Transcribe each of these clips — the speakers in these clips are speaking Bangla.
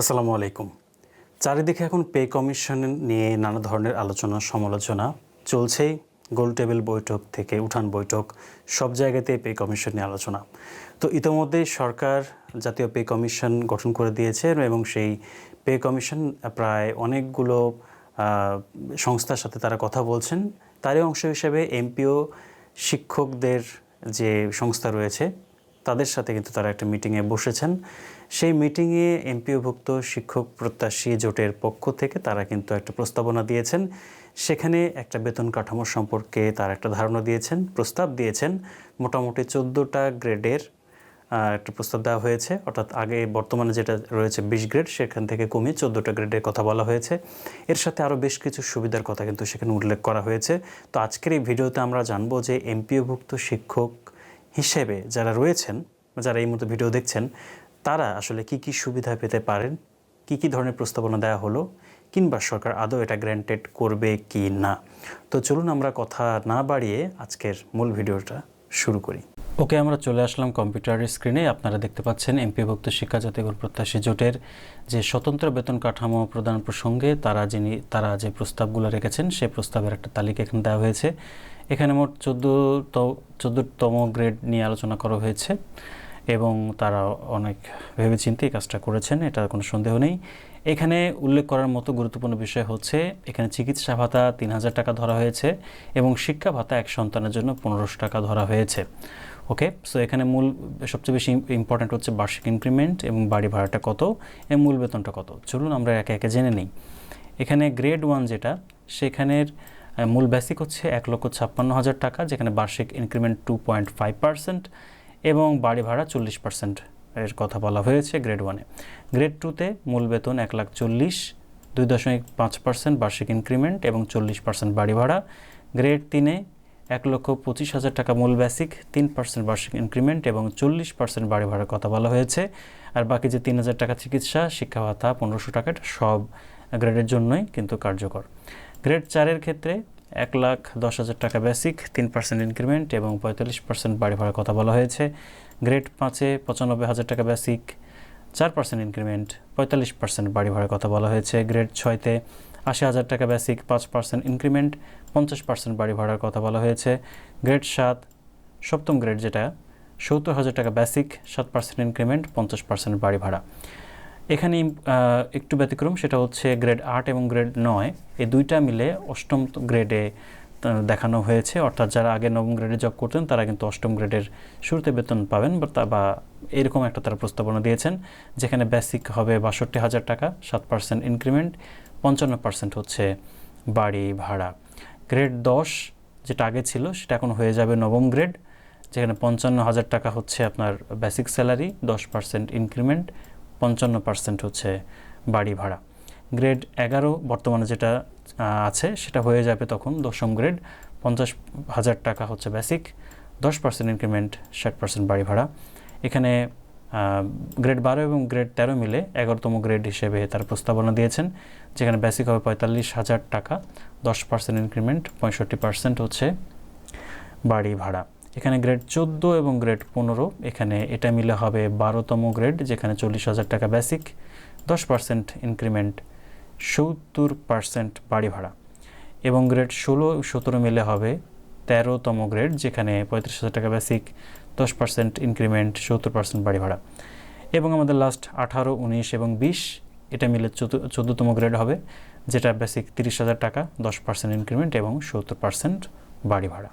আসসালামু আলাইকুম। চারিদিকে এখন পে কমিশন নিয়ে নানা ধরনের আলোচনা, সমালোচনা চলছেই। গোল টেবিল বৈঠক থেকে উঠান বৈঠক, সব জায়গাতেই পে কমিশন নিয়ে আলোচনা। তো ইতোমধ্যেই সরকার জাতীয় পে কমিশন গঠন করে দিয়েছে এবং সেই পে কমিশন প্রায় অনেকগুলো সংস্থার সাথে তারা কথা বলছেন। তারই অংশ হিসেবে এমপিও শিক্ষকদের যে সংস্থা রয়েছে তাদের সাথে কিন্তু তারা একটা মিটিংয়ে বসেছেন। সেই মিটিংয়ে এমপিওভুক্ত শিক্ষক প্রত্যাশী জোটের পক্ষ থেকে তারা কিন্তু একটা প্রস্তাবনা দিয়েছেন। সেখানে একটা বেতন কাঠামো সম্পর্কে তারা একটা ধারণা দিয়েছেন, প্রস্তাব দিয়েছেন। মোটামুটি চোদ্দোটা গ্রেডের একটা প্রস্তাব দেওয়া হয়েছে। অর্থাৎ আগে বর্তমানে যেটা রয়েছে বিশ গ্রেড, সেখান থেকে কমিয়ে চোদ্দোটা গ্রেডের কথা বলা হয়েছে। এর সাথে আরও বেশ কিছু সুবিধার কথা কিন্তু সেখানে উল্লেখ করা হয়েছে। তো আজকের এই ভিডিওতে আমরা জানব যে এমপিওভুক্ত শিক্ষক হিসেবে যারা রয়েছেন যারা এই মতো ভিডিও দেখছেন, তারা আসলে কি কি সুবিধা পেতে পারেন? কি কি ধরনের প্রস্তাবনা দেওয়া হলো? কিংবা সরকার আদৌ এটা গ্র্যান্টেড করবে কি না? তো চলুন আমরা কথা না বাড়িয়ে আজকের মূল ভিডিওটা শুরু করি। ওকে আমরা চলে আসলাম কম্পিউটারের স্ক্রিনে আপনারা দেখতে পাচ্ছেন এমপিভুক্ত শিক্ষা জাতীয় প্রত্যাশী জোটের যে স্বতন্ত্র বেতন কাঠামো প্রদান প্রসঙ্গে তারা যিনি, তারা যে প্রস্তাবগুলো রেখেছেন সেই প্রস্তাবের একটা তালিকা এখানে দেওয়া হয়েছে। এখানে মোট চোদ্দ চোদ্দোতম গ্রেড নিয়ে আলোচনা করা হয়েছে এবং তারা অনেক ভেবেচিন্তে এই কাজটা করেছেন, এটা কোনো সন্দেহ নেই। এখানে উল্লেখ করার মতো গুরুত্বপূর্ণ বিষয় হচ্ছে, এখানে চিকিৎসা ভাতা তিন হাজার টাকা ধরা হয়েছে এবং শিক্ষা ভাতা এক সন্তানের জন্য পনেরোশো টাকা ধরা হয়েছে। ওকে সো এখানে মূল, সবচেয়ে বেশি ইম্পর্ট্যান্ট হচ্ছে বার্ষিক ইনক্রিমেন্ট এবং বাড়ি ভাড়াটা কত এবং মূল বেতনটা কত। চলুন আমরা একে একে জেনে নিই। এখানে গ্রেড ওয়ান যেটা, সেখানের মূল বেসিক হচ্ছে এক লক্ষ ছাপ্পান্ন হাজার টাকা, যেখানে বার্ষিক increment two point five percent এবং বাড়ি ভাড়া চল্লিশ পার্সেন্ট এর কথা বলা হয়েছে গ্রেড ওয়ানে গ্রেড টুতে মূল বেতন এক লাখ চল্লিশ, দুই দশমিক পাঁচ পার্সেন্ট বার্ষিক ইনক্রিমেন্ট এবং চল্লিশ পার্সেন্ট বাড়ি ভাড়া। গ্রেড তিনে এক লক্ষ পঁচিশ হাজার টাকা মূল বেসিক তিন পার্সেন্ট বার্ষিক ইনক্রিমেন্ট এবং চল্লিশ পার্সেন্ট বাড়ি ভাড়ার কথা বলা হয়েছে। আর বাকি যে তিন হাজার টাকা চিকিৎসা, শিক্ষা ভাতা, পনেরোশো টাকা, সব গ্রেডের জন্যই কিন্তু কার্যকর। গ্রেড চারের ক্ষেত্রে এক লাখ দশ হাজার টাকা বেসিক তিন পার্সেন্ট ইনক্রিমেন্ট এবং পঁয়তাল্লিশ পার্সেন্ট বাড়ি ভাড়ার কথা বলা হয়েছে। গ্রেড পাঁচে পঁচানব্বই হাজার টাকা বেসিক চার পার্সেন্ট ইনক্রিমেন্ট পঁয়তাল্লিশ পার্সেন্ট বাড়ি ভাড়ার কথা বলা হয়েছে। গ্রেড ছয়তে আশি হাজার টাকা বেসিক পাঁচ পার্সেন্ট ইনক্রিমেন্ট পঞ্চাশ পার্সেন্ট বাড়ি ভাড়ার কথা বলা হয়েছে। গ্রেড সাত, সপ্তম গ্রেড যেটা, সত্তর হাজার টাকা বেসিক সাত পার্সেন্ট ইনক্রিমেন্ট পঞ্চাশ পার্সেন্ট বাড়ি ভাড়া। এখানে একটু ব্যতিক্রম, সেটা হচ্ছে গ্রেড আট এবং গ্রেড নয়। এই দুইটা মিলে অষ্টম গ্রেডে দেখানো হয়েছে। অর্থাৎ যারা আগে নবম গ্রেডে জব করতেন, তারা কিন্তু অষ্টম গ্রেডের শুরুতে বেতন পাবেন, বা এরকম একটা তারা প্রস্তাবনা দিয়েছেন, যেখানে বেসিক হবে বাষট্টি হাজার টাকা, সাত পার্সেন্ট ইনক্রিমেন্ট পঞ্চান্ন পার্সেন্ট হচ্ছে বাড়ি ভাড়া। গ্রেড দশ যেটা আগে ছিল, সেটা এখন হয়ে যাবে নবম গ্রেড যেখানে পঞ্চান্ন হাজার টাকা হচ্ছে আপনার বেসিক স্যালারি দশ পার্সেন্ট ইনক্রিমেন্ট পঞ্চান্ন পার্সেন্ট হচ্ছে বাড়ি ভাড়া। গ্রেড এগারো বর্তমানে যেটা আছে, সেটা হয়ে যাবে তখন দশম গ্রেড পঞ্চাশ হাজার টাকা হচ্ছে বেসিক দশ পার্সেন্ট ইনক্রিমেন্ট ষাট পার্সেন্ট বাড়ি ভাড়া। এখানে গ্রেড বারো এবং গ্রেড তেরো মিলে এগারোতম গ্রেড হিসেবে তার প্রস্তাবনা দিয়েছেন, যেখানে বেসিক হবে পঁয়তাল্লিশ হাজার টাকা, দশ পার্সেন্ট ইনক্রিমেন্ট পঁয়ষট্টি পার্সেন্ট হচ্ছে বাড়ি ভাড়া। এখানে গ্রেড চোদ্দ এবং গ্রেড পনেরো, এখানে এটা মিলে হবে বারোতম গ্রেড যেখানে চল্লিশ হাজার টাকা বেসিক দশ পার্সেন্ট ইনক্রিমেন্ট সত্তর পার্সেন্ট বাড়ি ভাড়া। এবং গ্রেড ষোলো সতেরো মিলে হবে তেরোতম গ্রেড, যেখানে পঁয়ত্রিশ হাজার টাকা বেসিক দশ পার্সেন্ট ইনক্রিমেন্ট সত্তর পার্সেন্ট বাড়ি ভাড়া। এবং আমাদের লাস্ট আঠারো, উনিশ এবং বিশ, এটা মিলে চোদ্দ- চোদ্দতম গ্রেড হবে, যেটা বেসিক তিরিশ হাজার টাকা, দশ পার্সেন্ট ইনক্রিমেন্ট এবং সত্তর পার্সেন্ট বাড়ি ভাড়া।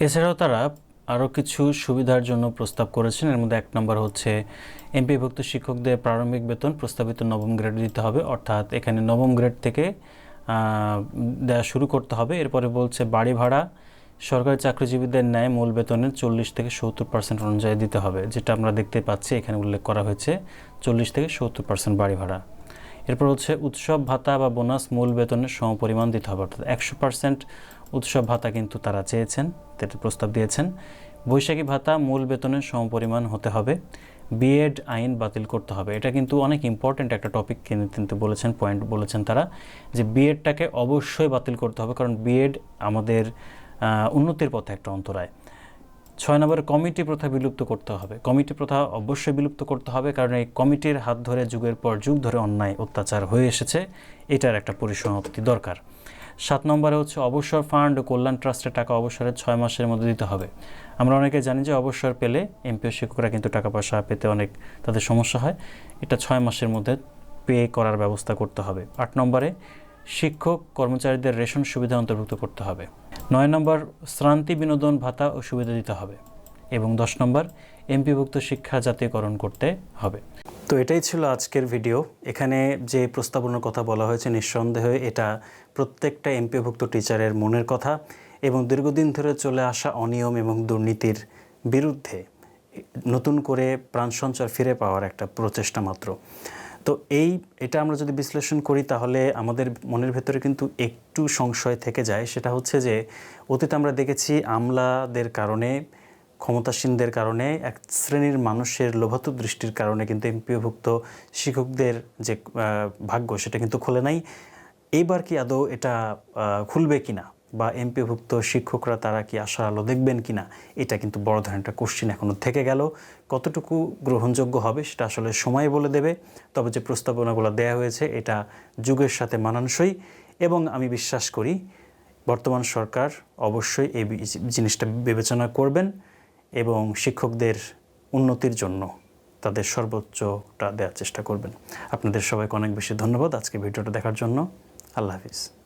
এছাড়াও তারা আরও কিছু সুবিধার জন্য প্রস্তাব করেছেন। এর মধ্যে এক নম্বর হচ্ছে এমপিভুক্ত শিক্ষকদের প্রারম্ভিক বেতন, প্রস্তাবিত নবম গ্রেড দিতে হবে, অর্থাৎ এখানে নবম গ্রেড থেকে দেওয়া শুরু করতে হবে। এরপরে বলছে, বাড়ি ভাড়া সরকারি চাকরিজীবীদের ন্যায় মূল বেতনের চল্লিশ থেকে সত্তর পার্সেন্ট অনুযায়ী দিতে হবে, যেটা আমরা দেখতে পাচ্ছি, এখানে উল্লেখ করা হয়েছে, চল্লিশ থেকে সত্তর পার্সেন্ট বাড়ি ভাড়া। এরপর হচ্ছে উৎসব ভাতা বা বোনাস মূল বেতনের সমপরিমাণ দিতে হবে, অর্থাৎ একশো পার্সেন্ট উৎসব ভাতা কিন্তু তারা চেয়েছেন যেটা প্রস্তাব দিয়েছেন। বৈশাখী ভাতা মূল বেতনের সমপরিমাণ হতে হবে বিএড আইন বাতিল করতে হবে। এটা কিন্তু অনেক ইম্পর্ট্যান্ট একটা টপিক কিন্তু বলেছেন পয়েন্ট বলেছেন তারা, যে বিএডটাকে অবশ্যই বাতিল করতে হবে, কারণ বিএড আমাদের উন্নতির পথে একটা অন্তরায়। ছয় নম্বরে কমিটি প্রথা বিলুপ্ত করতে হবে। কমিটি প্রথা অবশ্যই বিলুপ্ত করতে হবে কারণ এই কমিটির হাত ধরে যুগের পর যুগ ধরে অন্যায়, অত্যাচার হয়ে এসেছে। এটার একটা পরিসমাপ্তি দরকার। সাত নম্বরে হচ্ছে অবসর ফান্ড কল্যাণ ট্রাস্টের টাকা অবসরের ছয় মাসের মধ্যে দিতে হবে। আমরা অনেকে জানি যে অবসর পেলে এমপিও শিক্ষকরা কিন্তু টাকা পয়সা পেতে অনেক তাদের সমস্যা হয়। এটা ছয় মাসের মধ্যে পে করার ব্যবস্থা করতে হবে। আট নম্বরে শিক্ষক, কর্মচারীদের রেশন সুবিধা অন্তর্ভুক্ত করতে হবে। নয় নম্বর, শ্রান্তি বিনোদন, ভাতা ও সুবিধা দিতে হবে। এবং দশ নম্বর, এমপিভুক্ত শিক্ষা জাতীয়করণ করতে হবে। তো এটাই ছিল আজকের ভিডিও। এখানে যে প্রস্তাবনার কথা বলা হয়েছে, নিঃসন্দেহে এটা প্রত্যেকটা এমপিভুক্ত টিচারের মনের কথা এবং দীর্ঘদিন ধরে চলে আসা অনিয়ম এবং দুর্নীতির বিরুদ্ধে নতুন করে প্রাণ সঞ্চার ফিরে পাওয়ার একটা প্রচেষ্টা মাত্র। তো এই, এটা আমরা যদি বিশ্লেষণ করি তাহলে আমাদের মনের ভেতরে কিন্তু একটু সংশয় থেকে যায়। সেটা হচ্ছে যে, অতীতে আমরা দেখেছি আমলাদের কারণে, ক্ষমতাসীনদের কারণে, এক শ্রেণির মানুষের লোভাতু দৃষ্টির কারণে কিন্তু এমপিওভুক্ত শিক্ষকদের যে ভাগ্য সেটা কিন্তু খোলে নাই। এইবার কি আদৌ এটা খুলবে কিনা? বা এমপিভুক্ত শিক্ষকরা তারা কি আশার আলো দেখবেন কিনা? এটা কিন্তু বড় ধরনের একটা কোশ্চিন এখনও থেকে গেল। কতটুকু গ্রহণযোগ্য হবে সেটা আসলে সময় বলে দেবে। তবে যে প্রস্তাবনাগুলো দেয়া হয়েছে, এটা যুগের সাথে মানানসই। এবং আমি বিশ্বাস করি, বর্তমান সরকার অবশ্যই এই জিনিসটা বিবেচনা করবেন এবং শিক্ষকদের উন্নতির জন্য তাদের সর্বোচ্চটা দেওয়ার চেষ্টা করবেন। আপনাদের সবাইকে অনেক বেশি ধন্যবাদ আজকে ভিডিওটা দেখার জন্য। আল্লাহ হাফিজ।